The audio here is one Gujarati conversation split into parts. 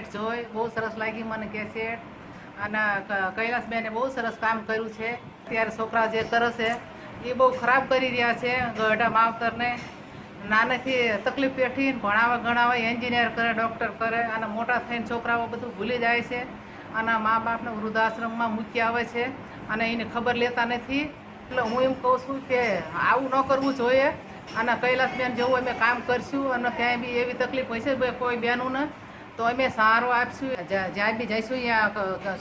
કેસેટ જોઈ, બહુ સરસ લાગી મને કેસેટ અને કૈલાસબેને બહુ સરસ કામ કર્યું છે. ત્યારે છોકરા જે કરે છે, એ બહુ ખરાબ કરી રહ્યા છે ગઢા માવતરને નાનેથી તકલીફ પેઠી, ભણાવે, ગણાવે, એન્જિનિયર કરે, ડૉક્ટર કરે, અને મોટા થઈને છોકરાઓ બધું ભૂલી જાય છે. અને મા બાપને વૃદ્ધાશ્રમમાં મૂકી આવે છે, અને એને ખબર લેતા નથી. એટલે હું એમ કહું છું કે આવું ન કરવું જોઈએ. અને કૈલાસબેન જેવું અમે કામ કરશું, અને ક્યાંય બી એવી તકલીફ હશે કોઈ બેનું ને તો અમે સહારો આપશું. જ્યાં બી જઈશું, ત્યાં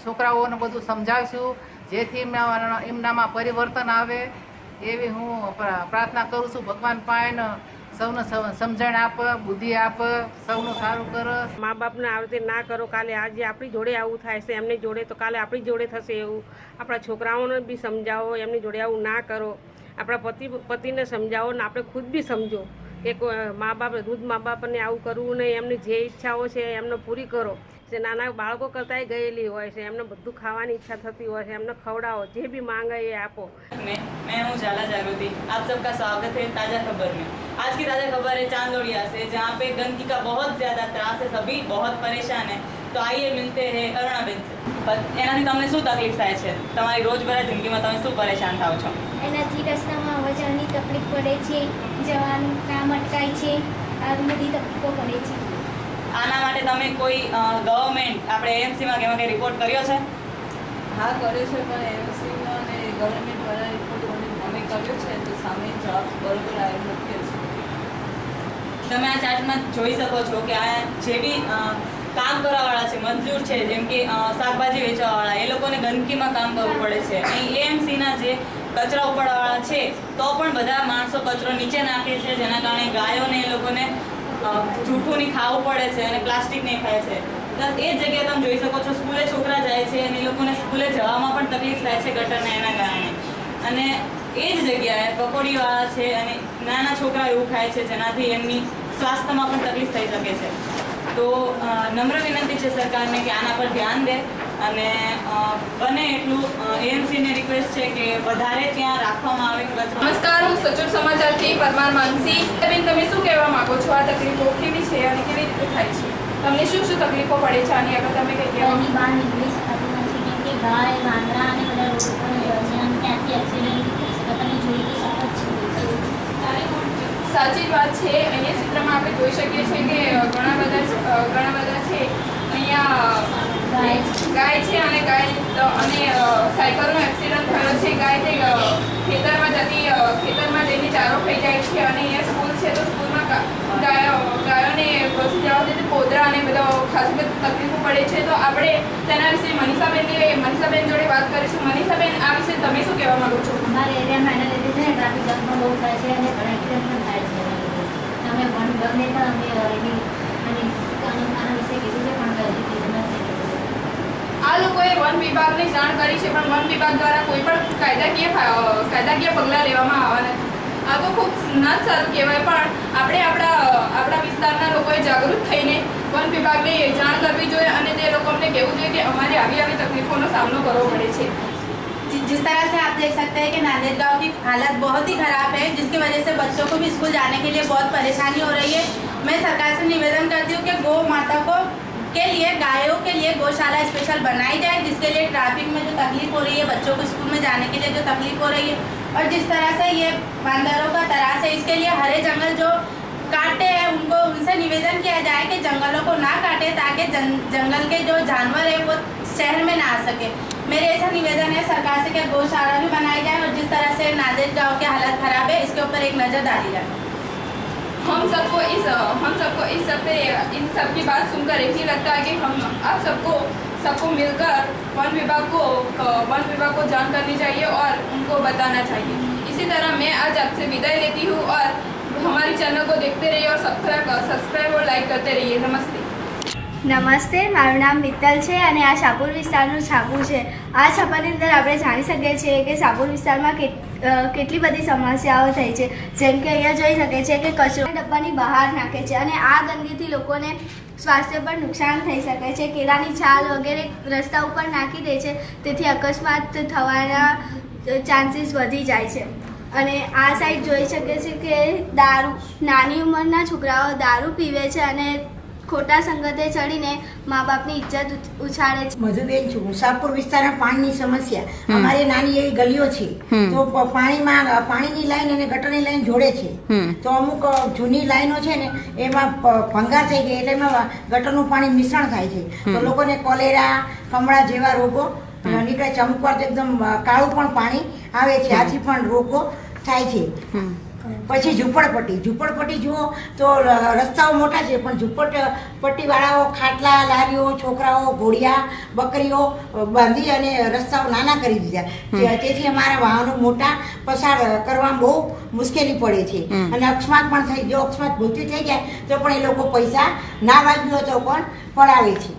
છોકરાઓને બધું સમજાવશું. જેથી એમના એમનામાં પરિવર્તન આવે. એવી હું પ્રાર્થના કરું છું. ભગવાન પાયને સૌને સમ- સમજણ આપ, બુદ્ધિ આપ, સૌનું સારું કર. મા બાપને આવી રીતે ના કરો. કાલે આજે આપણી જોડે આવું થાય છે. એમની જોડે તો કાલે આપણી જોડે થશે એવું. આપણા છોકરાઓને બી સમજાવો. એમની જોડે આવું ના કરો. આપણા પતિ પતિને સમજાવો ને આપણે ખુદ બી સમજો. કે કોઈ મા બાપ વૃદ્ધ મા બાપને આવું કરવું નહીં એમની જે ઈચ્છાઓ છે એમને પૂરી કરો જે નાના બાળકો કરતાંય ગયેલી હોય છે એમને બધું ખાવાની ઈચ્છા થતી હોય છે એમને ખવડાવો જે બી માંગે એ આપો मैं मैं हूँ जाला जागृति आप सबका स्वागत है ताज़ा खबर में आज की ताज़ा खबर है चांदोड़िया से जहाँ पे गंदगी का बहुत ज़्यादा त्रास है सभी बहुत परेशान है तो आइए मिलते हैं અરુણાબેન से પણ એનાથી તમને શું તકલીફ થાય છે? તમારી રોજબરા જિંદગીમાં તમે શું પરેશાન થાવ છો? એનાથી રસ્તામાં જવાની તકલીફ પડે છે જવાનું કામ અટકાય છે આવી બધી તકલીફો પડે છે. આના માટે તમે કોઈ ગવર્મેન્ટ આપણે એએમસીમાં કેમાં કંઈ રિપોર્ટ કર્યો છે? હા કર્યો છે પણ એએમસીમાં અને ગવર્મેન્ટ દ્વારા રિપોર્ટ અમે કર્યો છે તો સામે જવાબ બરોબર આવ્યો નથી. તમે આ ચાર્ટમાં જોઈ શકો છો કે આ જે બી કામ કરવાવાળા છે, મજૂર છે, જેમ કે શાકભાજી વેચવાવાળા, એ લોકોને ગંદકીમાં કામ કરવું પડે છે. અહીં એએમસીના જે કચરા ઉપાડવાવાળા છે, તો પણ બધા માણસો કચરો નીચે નાખે છે, જેના કારણે ગાયોને એ લોકોને જૂઠું જૂઠુંની ખાવું પડે છે અને પ્લાસ્ટિક નહીં ખાય છે. પ્લસ એ જગ્યાએ તમે જોઈ શકો છો, સ્કૂલે છોકરા જાય છે અને એ લોકોને સ્કૂલે જવામાં પણ તકલીફ થાય છે ગટરના એના કારણે. અને એ જ જગ્યાએ પકોડીવાળા છે અને નાના છોકરા એવું ખાય છે, જેનાથી એમની સ્વાસ્થ્યમાં પણ તકલીફ થઈ શકે છે. તો નમ્ર વિનંતી છે સરકારને કે આના પર ધ્યાન દે અને બને એટલું એએમસીને રિક્વેસ્ટ છે કે વધારે ત્યાં રાખવામાં આવે નમસ્કાર હું સચોટ સમાચારથી પરમાર માનસી. બેન તમે શું કહેવા માંગો છો? આ તકલીફો કેવી છે અને કેવી રીતે થાય છે? તમને શું શું તકલીફો પડે છે? આની આગળ તમે કંઈ કહેવાની બહાર નીકળી શકાતું નથી. કેમ કે ગાય વાંદરા અને બધા લોકો ત્યાંથી એક્સિડન્ટ થઈ શકે તમે જોઈ સાચી જ વાત છે. અહીંયા ચિત્રમાં આપણે જોઈ શકીએ છીએ કે ઘણા બધા ઘણા બધા છે. અહીંયા ગાય છે અને ગાય અને સાયકલનો એક્સિડન્ટ થયો છે. ગાય તે ખેતરમાં જતી ખેતરમાં જઈને ચારો ખાઈ જાય છે અને અહીંયા સ્કૂલ છે તો સ્કૂલમાં ગાયો, ગાયોને ઘસી જવા પોદરા અને બધો ખાસ બધી તકલીફો પડે છે તો આપણે તેના વિશે મનીષાબેનની મનીષાબેન જોડે વાત કરીશું. મનીષાબેન આ વિશે તમે શું કહેવા માંગો છો? અમારા એરિયામાં એના લીધે છે ટ્રાફિક જામ પણ બહુ થાય છે અને ઘણા એક્સિડન્ટ પણ થાય છે. તમે વન ગમે પણ અમે એની અને આના વિશે કીધું છે પણ આ લોકોએ વન વિભાગને જાણ કરી છે પણ વન વિભાગ દ્વારા કોઈ પણ કાયદાકીય કાયદાકીય પગલાં લેવામાં આવવા નથી. આ તો ખૂબ ના સારું કહેવાય પણ આપણે આપણા આપણા વિસ્તારના લોકોએ જાગૃત થઈને વન વિભાગને જાણ કરવી જોઈએ અને તે લોકોને કહેવું જોઈએ કે અમારે આવી આવી તકલીફોનો સામનો કરવો પડે છે जि- जिस तरह से आप देख सकते हैं कि नांदेड़ गांव की हालत बहुत ही ख़राब है जिसकी वजह से बच्चों को भी स्कूल जाने के लिए बहुत परेशानी हो रही है मैं सरकार से निवेदन करती हूँ कि गौ माता को के लिए गायों के लिए गौशाला स्पेशल बनाई जाए जिसके लिए ट्रैफिक में जो तकलीफ हो रही है बच्चों को स्कूल में जाने के लिए जो तकलीफ हो रही है और जिस तरह से ये बंदरों का तरास है इसके लिए हरे जंगल जो काटते हैं उनको उनसे निवेदन किया जाए कि जंगलों को ना काटे ताकि जं, जंगल के जो जानवर है वो शहर में ना आ सके। मेरे ऐसा निवेदन है सरकार से कि गौशाला भी बनाई जाए और जिस तरह से नांदेड़ गाँव की हालत खराब है इसके ऊपर एक नज़र डाली जाए। हम सबको इस हम सबको इस सब पे इन सब की बात सुनकर यही लगता है कि हम आप सबको सबको मिलकर वन विभाग को वन विभाग को जान करनी चाहिए और उनको बताना चाहिए। इसी तरह मैं आज आपसे विदाई लेती हूँ और हमारी चैनल को देखते रहिए और सब्सक्राइब सब्सक्राइब और लाइक करते रहिए नमस्ते નમસ્તે મારું નામ મિત્તલ છે અને આ શાપુર વિસ્તારનું છાપું છે આ છાપાની અંદર આપણે જાણી શકીએ છીએ કે શાપુર વિસ્તારમાં કેટ- અ, કેટલી બધી સમસ્યાઓ થઈ છે જેમ કે અહીંયા જોઈ શકે છે કે કચરો ડબ્બાની બહાર નાખે છે અને આ ગંદકીથી લોકોને સ્વાસ્થ્ય પર નુકસાન થઈ શકે છે કેળાની છાલ વગેરે રસ્તા ઉપર નાખી દે છે તેથી અકસ્માત થવાના ચાન્સીસ વધી જાય છે અને આ સાઈડ જોઈ શકે છે કે દારૂ નાની ઉંમરના છોકરાઓ દારૂ પીવે છે અને ખોટા સંગતે ચડીને મા બાપની ઇજ્જત ઉછાળે છે મધુબેન છું મુસાફર વિસ્તારમાં પાણીની સમસ્યા. અમારી નાની એવી ગલીઓ છે તો પાણીમાં પાણીની લાઈન અને ગટરની લાઈન જોડે છે તો અમુક જૂની લાઈનો છે ને એમાં ભંગાર થઈ ગઈ એટલે એમાં ગટરનું પાણી મિશ્રણ થાય છે તો. લોકોને કોલેરા કમળા જેવા રોગો. નીકળે છે અમુક વાર એકદમ કાળું પણ પાણી આવે છે. આથી પણ રોગો થાય છે. પછી ઝૂંપડપટ્ટી. ઝૂંપડપટ્ટી જુઓ તો રસ્તાઓ મોટા છે પણ ઝૂંપડપટ્ટીવાળાઓ ખાટલા લારીઓ છોકરાઓ ઘોડિયા બકરીઓ બાંધી અને રસ્તાઓ નાના કરી દીધા તેથી અમારા વાહનો મોટા પસાર કરવામાં બહુ મુશ્કેલી પડે છે. અને અકસ્માત પણ થઈ જો અકસ્માત મૃત્યુ થઈ જાય તો પણ એ લોકો પૈસા ના વાગ્યો તો પણ પડાવે. છે.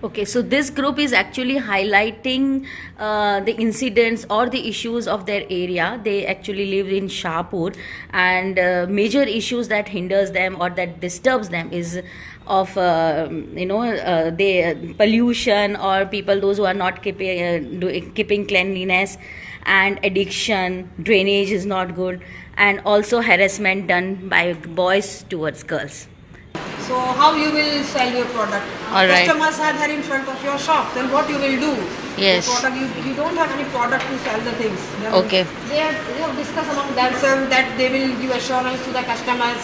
Okay, so this group is actually highlighting uh, the incidents or the issues of their area. They actually live in Shahpur, and uh, major issues that hinders them or that disturbs them is of uh, you know uh, they pollution or people those who are not keeping uh, do, keeping cleanliness and addiction drainage is not good and also harassment done by boys towards girls So how you will sell your product? All right. Customers are there in front of your shop. Then what you will do? Yes. The product, you, you don't have any product to sell the things. Will- Okay. They have, they have discussed among themselves that they will give assurance to the customers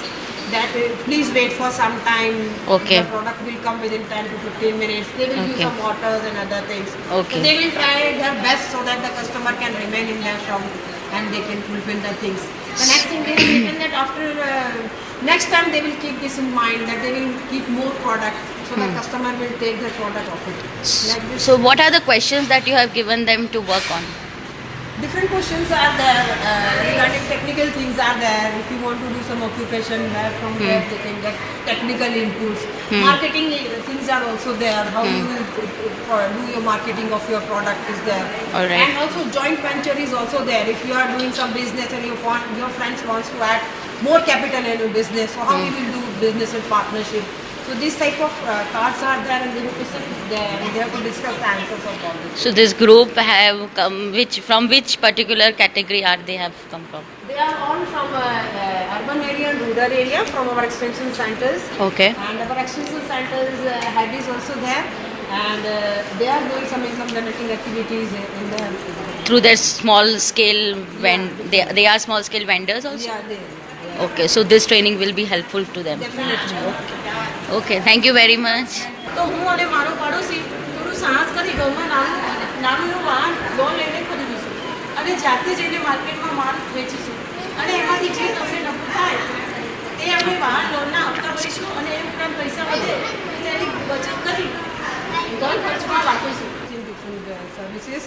that uh, please wait for some time. Okay. The product will come within 10 to 15 minutes. They will give Okay. some waters and other things. Okay. So they will try their best so that the customer can remain in their shop and they can fulfill the things. The next thing they will written that after uh, next time they will keep this in mind that they will keep more product so the customer will take the product of it. Like. So, what are the questions that you have given them to work on? Different questions are there uh, regarding technical things are there. If you want to do some occupation, where from Hmm. where they can get technical inputs. Hmm. Marketing uh, things are also there. How you will uh, uh, do your marketing of your product is there. All right. And also joint venture is also there. If you are doing some business and you want your friends wants to add more capital in your business, so how Hmm. you will do business in partnership. So this type of uh, cards are there and they have to there they have to discuss the answers of all this. So, this group have come which from which particular category are they have come from? They are all from uh, uh, urban area and rural area from our extension centers. Okay. And our extension centers uh, head is also there. And uh, they are doing some income generating activities in the Through their small scale when they they are small scale vendors also. yeah, they, Okay, so this training will be helpful to them. definitely. Okay, thank you very much. તો હું અને મારો પડોશી થોડું સાહસ કરી ઘઉંમાં નાનું નાનું વાહન લોન લઈને ખરીદીશું અને જાતે જઈને માર્કેટમાં માલ વેચીશું અને એમાંથી જે તમને નફો થાય તે અમે વાહન લોનના હપ્તા ભરીશું અને એ ઉપરાંત પૈસા વધે તેની બચત કરી ઘર ખર્ચમાં રાખીશું services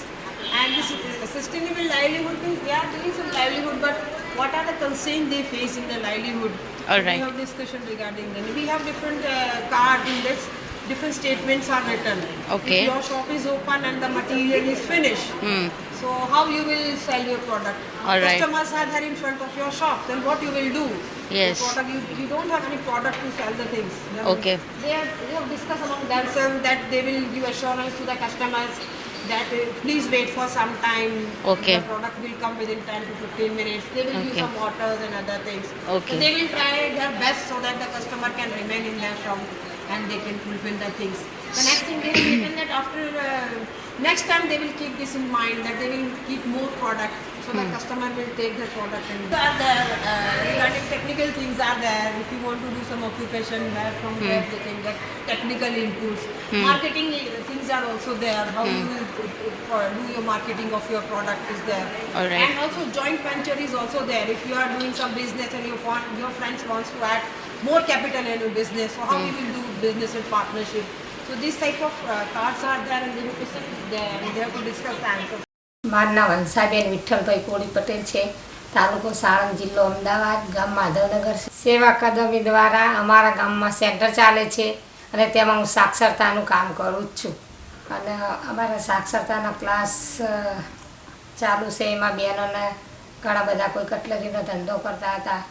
and this sustainable livelihood means they are doing some livelihood but what are the constraints they face in their livelihood All right. we have discussion regarding them we have different uh, cards in this different statements are written Okay. if your shop is open and the material is finished Hmm. so how you will sell your product All right. customers are there in front of your shop then what you will do Yes. the product, you, you don't have any product to sell the things Okay. they have, they have discussed among themselves that they will give assurance to the customers that uh, please wait for some time. Okay. The product will come within 10 to 15 minutes. They will give Okay. some waters and other things. Okay. So they will try their best so that the customer can remain in their shop and they can fulfill the things. The next thing they have written that after uh, next time they will keep this in mind that they will keep more product so the customer will take the product and are there uh, regarding technical things are there. If you want to do some occupation where from where they can get technical inputs. Marketing uh, things are also there. How you will uh, do your marketing of your product is there. All right. and also joint venture is also there. If you are doing some business and you want your friends wants to add more capital in your business or how mm. you will do business in partnership so these type of uh, cards are there and they have there and they have to discuss the answers મારું નામ હંસાબેન વિઠ્ઠલભાઈ કોળી પટેલ છે તાલુકો સાણંદ જિલ્લો અમદાવાદ ગામ માધવનગર સેવા અકાદમી દ્વારા અમારા ગામમાં સેન્ટર ચાલે છે અને તેમાં હું સાક્ષરતાનું કામ કરું જ છું અને અમારા સાક્ષરતાના ક્લાસ ચાલુ છે એમાં બહેનોને ઘણા બધા કોઈ કટલરીનો ધંધો કરતા હતા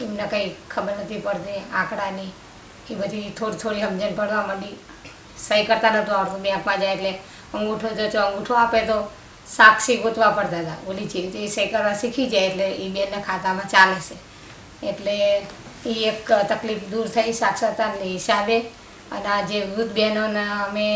એમને કંઈ ખબર નથી પડતી, આંકડાની, એ બધી થોડી થોડી સમજણ પડવા માંડી. સહી કરતા નહોતું આવડતું બેંકમાં જાય એટલે અંગૂઠો જતો અંગૂઠો આપે તો સાક્ષી ગોતવા પડતા હતા. ઓલી જે એ સહી કરવા શીખી જાય એટલે એ બેનના ખાતામાં ચાલે છે. એટલે એ એક તકલીફ દૂર થઈ સાક્ષરતાના હિસાબે. અને આ જે વૃદ્ધ બહેનોના અમે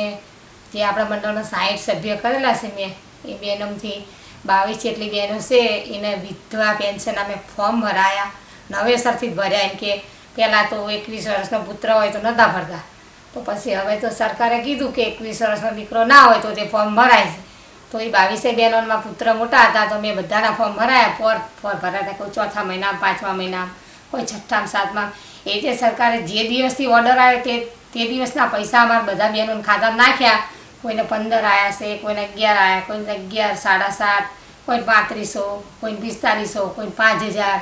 જે આપણા મંડળના સાહીઠ સભ્ય કરેલા છે મેં, એ બહેનોથી બાવીસ જેટલી બહેનો છે, એને વિધવા પેન્શન અમે ફોર્મ ભરાયા. નવેસરથી જ ભર્યા એમ કે પહેલાં તો એકવીસ વર્ષનો પુત્ર હોય તો નહોતા ભરતા. તો પછી હવે તો સરકારે કીધું કે એકવીસ વર્ષનો દીકરો ના હોય તો તે ફોર્મ ભરાય છે. તો એ બાવીસે બહેનોમાં પુત્ર મોટા હતા તો મેં બધાના ફોર્મ ભરાયા. ફોર ફોર ભરાતા કોઈ ચોથા મહિના, પાંચમા મહિના, કોઈ છઠ્ઠામાં સાતમા એ રીતે સરકારે જે દિવસથી ઓર્ડર આવ્યો તે તે દિવસના પૈસા અમારા બધા બહેનોને ખાતા નાખ્યા. કોઈને પંદર આવ્યા છે, કોઈને અગિયાર આવ્યા કોઈને અગિયાર સાડા સાત, કોઈને પાંત્રીસો, કોઈને પિસ્તાલીસો, કોઈને પાંચ હજાર.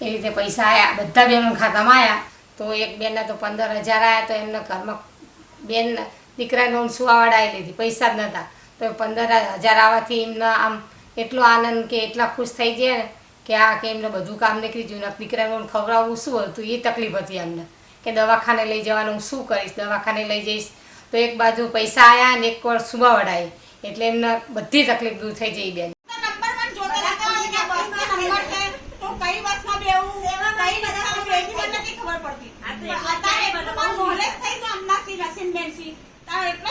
એ રીતે પૈસા આવ્યા બધા બહેનો ખાતામાં આવ્યા તો એક બેનના તો પંદર હજાર આવ્યા તો એમના ઘરમાં બેન દીકરાને હું સુવાવડાવી લીધી પૈસા જ નહોતા તો પંદર હજાર આવવાથી એમના આમ એટલો આનંદ કે એટલા ખુશ થઈ ગયા ને કે આ કે એમને બધું કામ નીકળી ગયું દીકરાનું ખવડાવવું શું હતું? એ તકલીફ હતી એમને કે દવાખાને લઈ જવાનું હું શું કરીશ? દવાખાને લઈ જઈશ. તો એક બાજુ પૈસા આવ્યા અને એક વાર સુવાવડાવી એટલે એમને બધી તકલીફ દૂર થઈ જઈ બેન.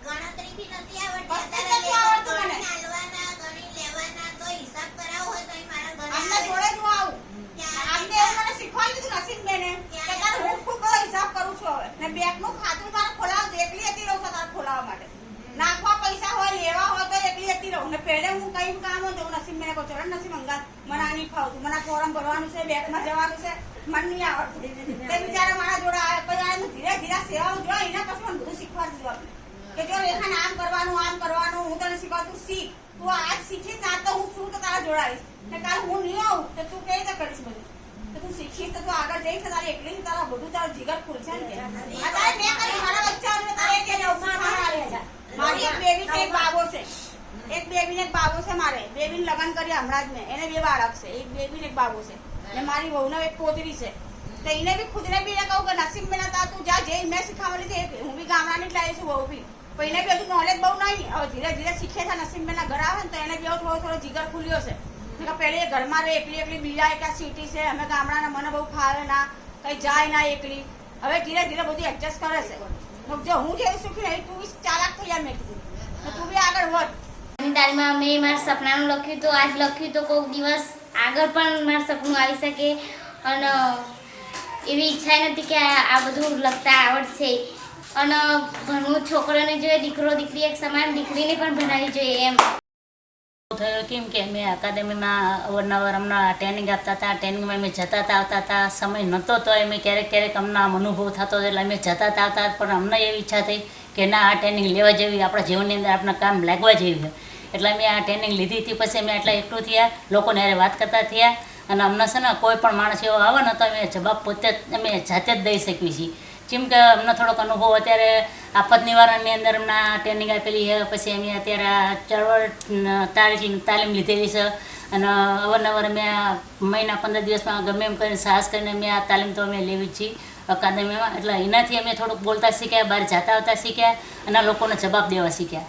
ગણતરી બી નથી આવડતી અત્યારે હાલવાના ગણી લેવાના તો હિસાબ કરાવવો હોય તો એ મારા ઘરે નાખવા પૈસા હોય લેવા હોય તો એકલી એકલી રહું ને પહેલે હું કઈ કામ હોય તો હું નસીબ મેં કહું ચરણ નસીબ મંગા મને આ નહીં ફાવતું મને આ ફોરમ ભરવાનું છે બેંકમાં જવાનું છે મને નહીં આવડતું તે બિચારા મારા જોડે આવે પછી આ હું ધીરે ધીરે સેવા જોઈ એના પછી મને બધું શીખવાડી દીધું આપણે કે જો રેખા આમ કરવાનું આમ કરવાનું, હું તને શીખવાડું, શીખ. તું આજ શીખીશ ના તો હું શું તો તારા જોડાઈશ. ને કાલ હું નહીં આવું, તો તું કઈ રીતે કરીશ બધું? તો તું શીખીશ તો તું આગળ જઈશ તારી એકલી તારા બધું તારું જીગર ખુલશે ને એક બેબી છે, એક બાબો છે. એક બેબી ને એક બાબો લગ્ન કર્યા હમણાં જ મેં. એને બે બાળક છે. એક બેબી ને એક બાબો છે. ને મારી વહુ એક પોતરી છે. તો એને બી ખુદને બી એને કહું કે નસીબ મેં તું જા જે મેં શીખાવેલી છે. હું બી ગામડાની જ લાવી છું, વહુ બી. પણ એને બી હજુ નોલેજ બહુ નહીં. હવે ધીરે ધીરે શીખે છે નસીમબેનના ઘર આવે ને તો એને બી થોડો થોડો જીગર ખુલ્યો છે. કે પહેલી ઘરમાં રહે, એકલી એકલી બીજા એકા સિટી છે? અમે ગામડાના, મને બહુ ફાવે ના, કંઈ જાય ના એકલી. હવે ધીરે ધીરે બધું એડજસ્ટ કરે છે. જો હું જેવું સુખી રહી, તું બી ચાલાક થઈ જાય મેં કીધું, તો બી આગળ વધ. તારીખમાં મેં મારા સપનાનું લખ્યું તો આજ લખ્યું તો કોઈક દિવસ આગળ પણ મારું સપનું આવી શકે. અને એવી ઈચ્છા નથી કે આ બધું લખતા આવડશે. અને ભણવું છોકરોને જોઈએ, દીકરો, દીકરી એક સમાન, દીકરીને પણ ભણાવી જોઈએ એમ. થયો કેમ કે અમે અકાદમીમાં અવારનવાર હમણાં ટ્રેનિંગ આપતા હતા ટ્રેનિંગમાં અમે જતા હતા, આવતા હતા. સમય નહોતો તો અમે ક્યારેક ક્યારેક અમને અનુભવ થતો હતો એટલે અમે જતા હતા, આવતા પણ અમને એવી ઈચ્છા થઈ કે ના આ ટ્રેનિંગ લેવા જેવી, આપણા જીવનની અંદર આપણા કામ લાગવા જેવી એટલે અમે આ ટ્રેનિંગ લીધી હતી, પછી અમે આટલા એકલું થયા, લોકોને અરે વાત કરતા થયા. અને અમને છે ને કોઈ પણ માણસ એવો આવે ને તો અમે જવાબ પોતે અમે જાતે જ દઈ શકીએ છીએ. જેમ કે અમને થોડોક અનુભવ અત્યારે આફત નિવારણની અંદર હમણાં ટ્રેનિંગ આપેલી છે, પછી અમે અત્યારે આ ચળવળ તાલીમ તાલીમ લીધેલી છે. અને અવારનવાર અમે મહિના પંદર દિવસમાં ગમે એમ કરીને સાહસ કરીને અમે આ તાલીમ તો અમે લેવી જ છીએ અકાદમીમાં. એટલે એનાથી અમે થોડુંક બોલતા શીખ્યા, બહાર જતા આવતા શીખ્યા અને લોકોને જવાબ દેવા શીખ્યા.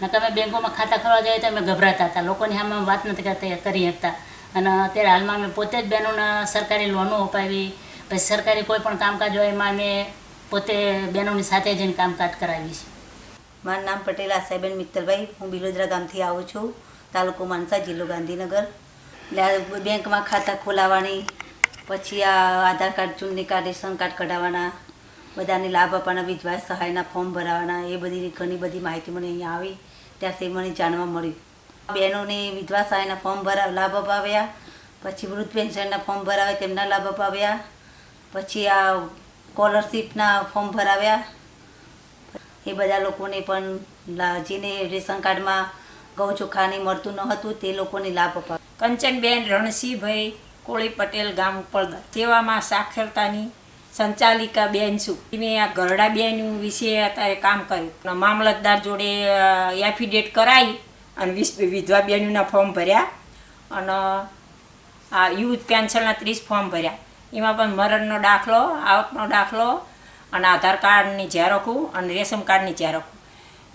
નકર અમે બેંકોમાં ખાતા ખોલવા જઈએ તો અમે ગભરાતા હતા. લોકોની સામે વાત નથી કરતા, કરી શકતા. અને અત્યારે હાલમાં અમે પોતે જ બહેનોને સરકારી લોનો અપાવી, પછી સરકારી કોઈ પણ કામકાજ હોય એમાં અમે પોતે બહેનોની સાથે જઈને કામકાજ કરાવીએ છીએ. મારું નામ પટેલ આશાબેન મિત્તલભાઈ. હું બિલોદરા ગામથી આવું છું. તાલુકો માનસા, જિલ્લો ગાંધીનગર. બેંકમાં ખાતા ખોલાવવાની પછી આ આધાર કાર્ડ ચૂંટણી કાર્ડ, રેશન કાર્ડ કઢાવવાના, બધાને લાભ આપવાના, વિધવા સહાયના ફોર્મ ભરાવાના, એ બધી ઘણી બધી માહિતી મને અહીંયા આવી. ત્યારથી મને જાણવા મળ્યું. બહેનોને વિધવા સહાયના ફોર્મ ભરા, લાભ અપાવ્યા. પછી વૃદ્ધ પેન્શનના ફોર્મ ભરાવે, તેમના લાભ અપાવ્યા. પછી આ સ્કોલરશીપના ફોર્મ ભરાવ્યા. એ બધા લોકોને પણ જેને રેશન કાર્ડમાં ઘઉં ચોખાને મળતું ન હતું તે લોકોને લાભ અપાવ્યો. કંચનબેન, રણસિંહભાઈ, કોળી પટેલ, ગામ ઉપળદર સેવામાં સાક્ષરતાની સંચાલિકા બેન છું. મેં આ ગરડા બેન વિશે અત્યારે કામ કર્યું. મામલતદાર જોડે એફિડેટ કરાવી અને વિધવા બેનના ફોર્મ ભર્યા. અને આ યુથ પેન્શનના ત્રીસ ફોર્મ ભર્યા. એમાં પણ મરણનો દાખલો, આવકનો દાખલો અને આધાર કાર્ડની ઝેરોખું અને રેશન કાર્ડની ઝેરોખું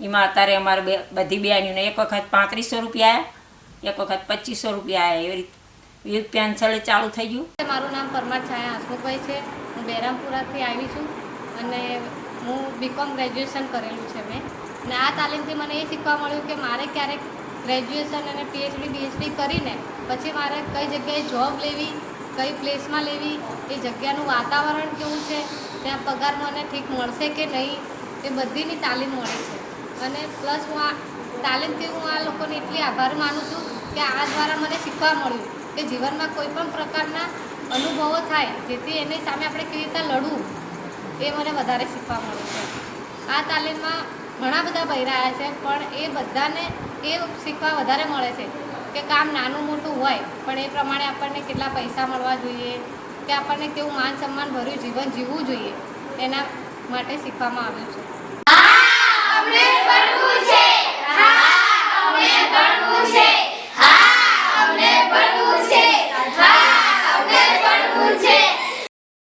એમાં અત્યારે અમારે બે, બધી બેનીઓને એક વખત પાંત્રીસો રૂપિયા, એક વખત પચીસો રૂપિયા એવી રીતે વિવિધ પેન્સલે ચાલુ થઈ ગયું. મારું નામ પરમાર છાયા હસમુખભાઈ છે. હું બહેરામપુરાથી આવી છું અને હું બીકોમ ગ્રેજ્યુએશન કરેલું છે મેં. અને આ તાલીમથી મને એ શીખવા મળ્યું કે મારે ક્યારેક ગ્રેજ્યુએશન અને પીએચડી બીએચડી કરીને પછી મારે કઈ જગ્યાએ જોબ લેવી કઈ પ્લેસમાં લેવી, એ જગ્યાનું વાતાવરણ કેવું છે, ત્યાં પગાર મને ઠીક મળશે કે નહીં, એ બધીની તાલીમ મળે છે. અને પ્લસ હું આ તાલીમથી હું આ લોકોને એટલી આભાર માનું છું કે આ દ્વારા મને શીખવા મળ્યું કે જીવનમાં કોઈ પણ પ્રકારના અનુભવો થાય, જેથી એની સામે આપણે કેવી રીતે લડવું, એ મને વધારે શીખવા મળ્યું છે. આ તાલીમમાં ઘણા બધા બહેરાયા છે, પણ એ બધાને એ શીખવા વધારે મળે છે. કે કામ નાનું મોટું હોય, પણ એ પ્રમાણે આપણને કેટલા પૈસા મળવા જોઈએ, કે આપણને કેવું માન સન્માન ભર્યું જીવન જીવવું જોઈએ, એના માટે શીખવામાં આવ્યું છે.